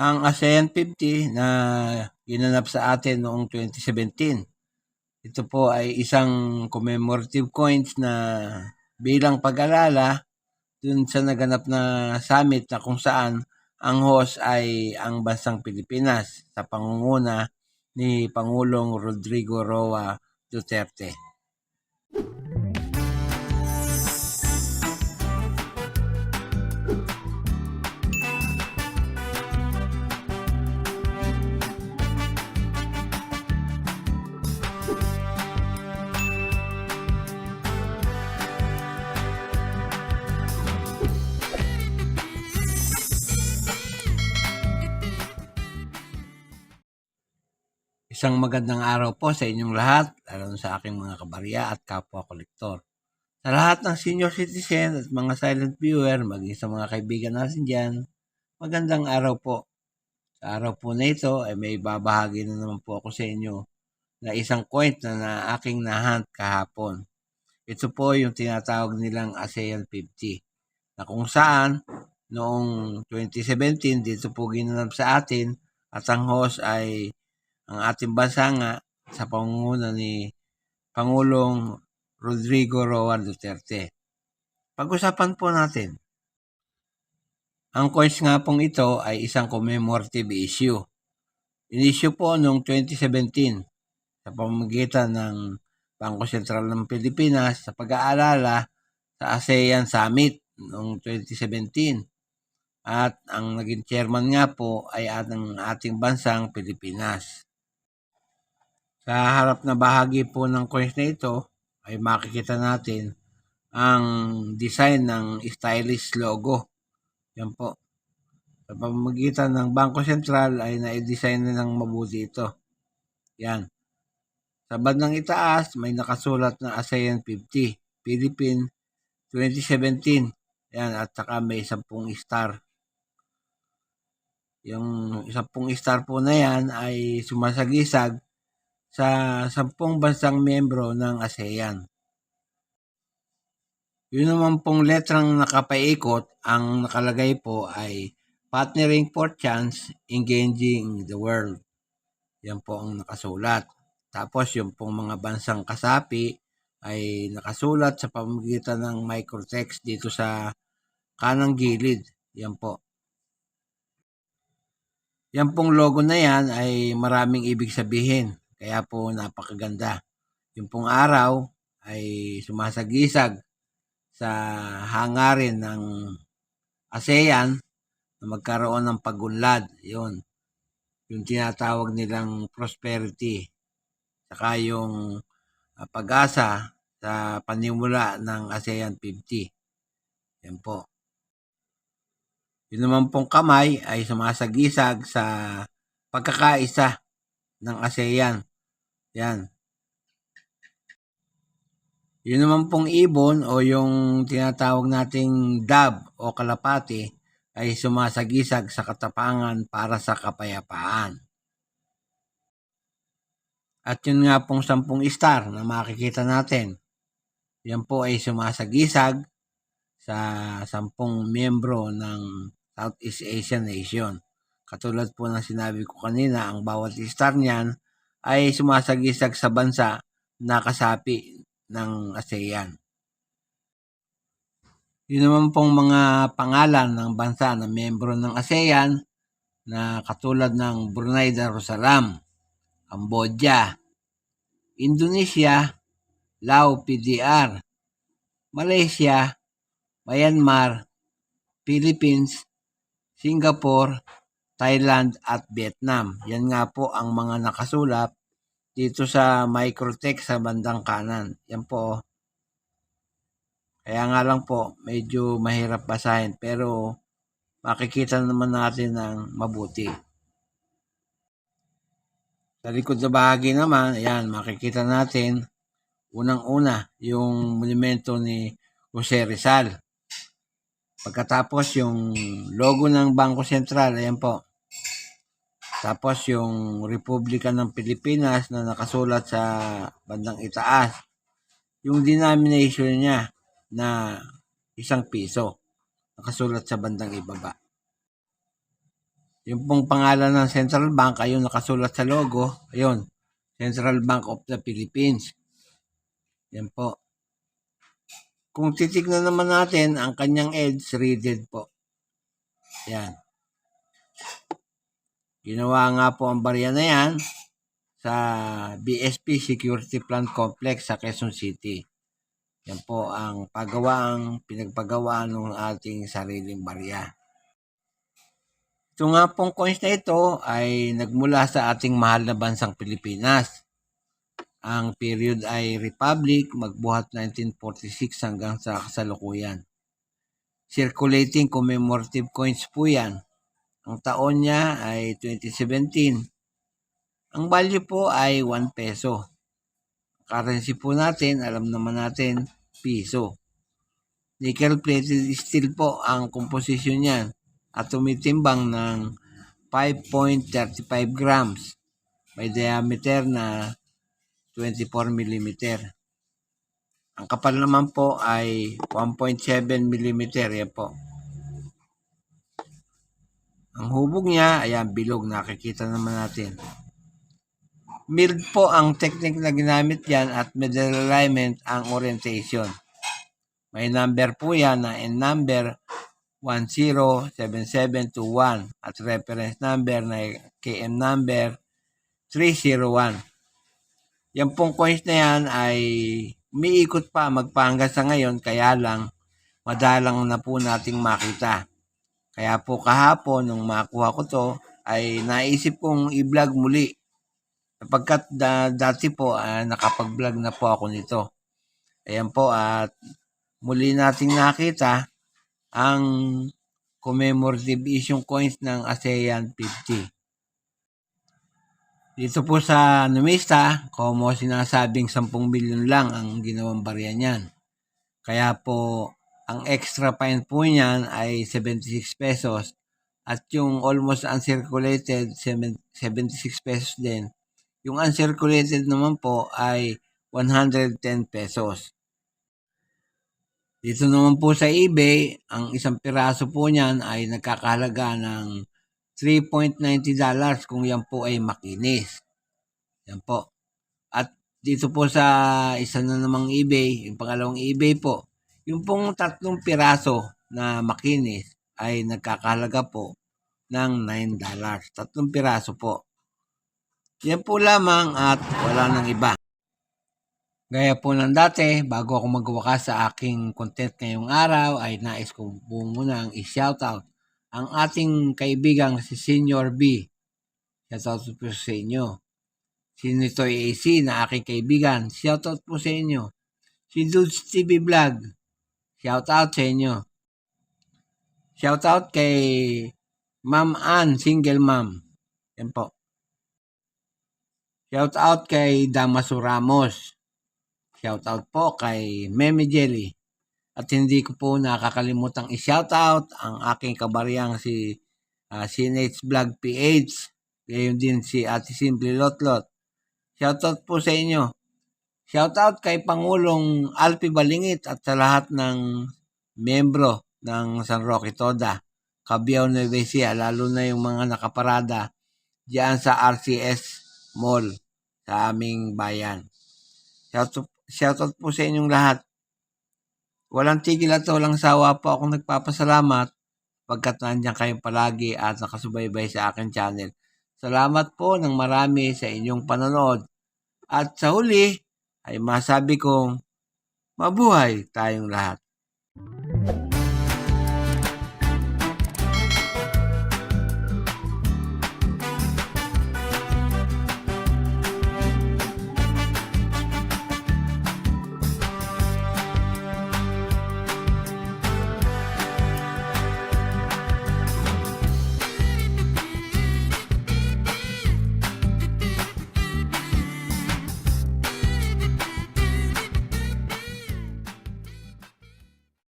ang ASEAN 50 na ginanap sa atin noong 2017. Ito po ay isang commemorative coins na bilang pag-alala dun sa naganap na summit na kung saan ang host ay ang bansang Pilipinas sa pangunguna ni Pangulong Rodrigo Roa Duterte. Isang magandang araw po sa inyong lahat, lalo sa aking mga kabarya at kapwa kolektor. Sa lahat ng senior citizen at mga silent viewer, maging sa mga kaibigan natin dyan, magandang araw po. Sa araw po na ito ay may babahagi na naman po ako sa inyo na isang coin na, na aking nahunt kahapon. Ito po yung tinatawag nilang ASEAN 50 na kung saan noong 2017 dito po ginanap sa atin at ang host ay ang ating bansa nga sa pangunguna ni Pangulong Rodrigo Roa Duterte. Pag-usapan po natin. Ang coins nga pong ito ay isang commemorative issue. In-issue po noong 2017 sa pamamagitan ng Bangko Sentral ng Pilipinas sa pag-aalala sa ASEAN Summit noong 2017. At ang naging chairman nga po ay ang ating bansang Pilipinas. Sa harap na bahagi po ng coins na ito ay makikita natin ang design ng stylish logo. Yan po. Sa pamamagitan ng Bangko Sentral ay na-design na ng mabuti ito. Yan. Sa bandang itaas, may nakasulat na ASEAN 50, Philippine 2017. Yan, at saka may 10 star. Yung 10 star po na yan ay sumasagisag sa 10 bansang miyembro ng ASEAN. Yun naman pong letrang nakapaikot, ang nakalagay po ay Partnering for Chance, Engaging the World. Yan po ang nakasulat. Tapos yung pong mga bansang kasapi ay nakasulat sa pamamagitan ng microtext dito sa kanang gilid. Yan po. Yan pong logo na yan ay maraming ibig sabihin. Kaya po napakaganda. Yung pong araw ay sumasagisag sa hangarin ng ASEAN na magkaroon ng pagunlad. Yun. Yung tinatawag nilang prosperity. Saka yung uh, pag-asa sa panimula ng ASEAN 50. Yan po. Yun naman pong kamay ay sumasagisag sa pagkakaisa ng ASEAN. Yan. Yun naman pong ibon o yung tinatawag nating dab o kalapati ay sumasagisag sa katapangan para sa kapayapaan. At yun nga pong sampung star na makikita natin. Yan po ay sumasagisag sa sampung miyembro ng Southeast Asian Nation. Katulad po ng sinabi ko kanina, ang bawat star niyan ay sumasagisag sa bansa na kasapi ng ASEAN. Yun naman pong mga pangalan ng bansa na miyembro ng ASEAN na katulad ng Brunei Darussalam, Cambodia, Indonesia, Lao PDR, Malaysia, Myanmar, Philippines, Singapore, Thailand at Vietnam. Yan nga po ang mga nakasulat dito sa microtext sa bandang kanan. Yan po. Kaya nga lang po, medyo mahirap basahin pero makikita naman natin ng mabuti. Sa likod na bahagi naman, ayan, makikita natin unang-una yung monumento ni Jose Rizal. Pagkatapos yung logo ng Bangko Sentral, ayan po. Tapos yung Republika ng Pilipinas na nakasulat sa bandang itaas. Yung denomination niya na isang piso. Nakasulat sa bandang ibaba. Yung pong pangalan ng Central Bank, ayun nakasulat sa logo. Ayun, Central Bank of the Philippines. Yan po. Kung titignan naman natin, ang kanyang edge rated po. Yan. Ginawa nga po ang barya na yan sa BSP Security Plant Complex sa Quezon City. Yan po ang pagawaang pinagpagawaan ng ating sariling barya. Ito nga pong coins na ito ay nagmula sa ating mahal na bansang Pilipinas. Ang period ay Republic, magbuhat 1946 hanggang sa kasalukuyan. Circulating commemorative coins po yan. Ang taon niya ay 2017. Ang value po ay 1 peso. Currency po natin, alam naman natin, piso. Nickel plated steel po ang composition niyan at tumitimbang ng 5.35 grams. May diameter na 24 mm. Ang kapal naman po ay 1.7 mm. Yan po. Ang hubog niya, ayan, bilog. Nakikita naman natin. Milled po ang technique na ginamit yan at middle alignment ang orientation. May number po yan na in number 107721 at reference number na KM number 301. Yan pong coins na yan ay umiikot pa magpahanggang sa ngayon kaya lang madalang na po nating makita. Kaya po kahapon nung makuha ko to ay naisip kong i-vlog muli. Sapagkat da, dati po ah, nakapag-vlog na po ako nito. Ayan po at muli nating nakita ang commemorative issue coins ng ASEAN 50. Dito po sa Numista, como sinasabing 10 milyon lang ang ginawang barya niyan. Kaya po, ang extra fine po niyan ay 76 pesos at yung almost uncirculated 7 76 pesos din. Yung uncirculated naman po ay 110 pesos. Dito naman po sa eBay, ang isang piraso po niyan ay nagkakahalaga ng 3.90 dollars kung yan po ay makinis. Yan po. At dito po sa isa na namang eBay, yung pangalawang eBay po, yung pong tatlong piraso na makinis ay nagkakahalaga po ng 9 dollars. Tatlong piraso po. Yan po lamang at wala nang iba. Gaya po ng dati, bago ako magwakas sa aking content ngayong araw, ay nais ko po munang i-shoutout ang ating kaibigang si Senior B. Shoutout po sa inyo. Si Nitoy AC na aking kaibigan, shoutout po sa inyo. Si Dudes TV Vlog, shoutout sa inyo. Shoutout kay Ma'am Ann, single mom. Yan po. Shoutout kay Damaso Ramos. Shoutout po kay Meme Jelly. At hindi ko po nakakalimutang i-shoutout ang aking kabaryang si uh, CNH Vlog PH. Gayon din si Ate Simple Lotlot. Shoutout po sa inyo. Shoutout kay Pangulong Alpi Balingit at sa lahat ng membro ng San Roque Toda. Cabiao Nueva Ecija, lalo na yung mga nakaparada diyan sa RCS Mall sa aming bayan. Shoutout, shoutout po sa inyong lahat. Walang tigil at walang sawa po akong nagpapasalamat pagkat nandiyan kayong palagi at nakasubaybay sa akin channel. Salamat po ng marami sa inyong panonood. At sa huli ay masabi kong mabuhay tayong lahat.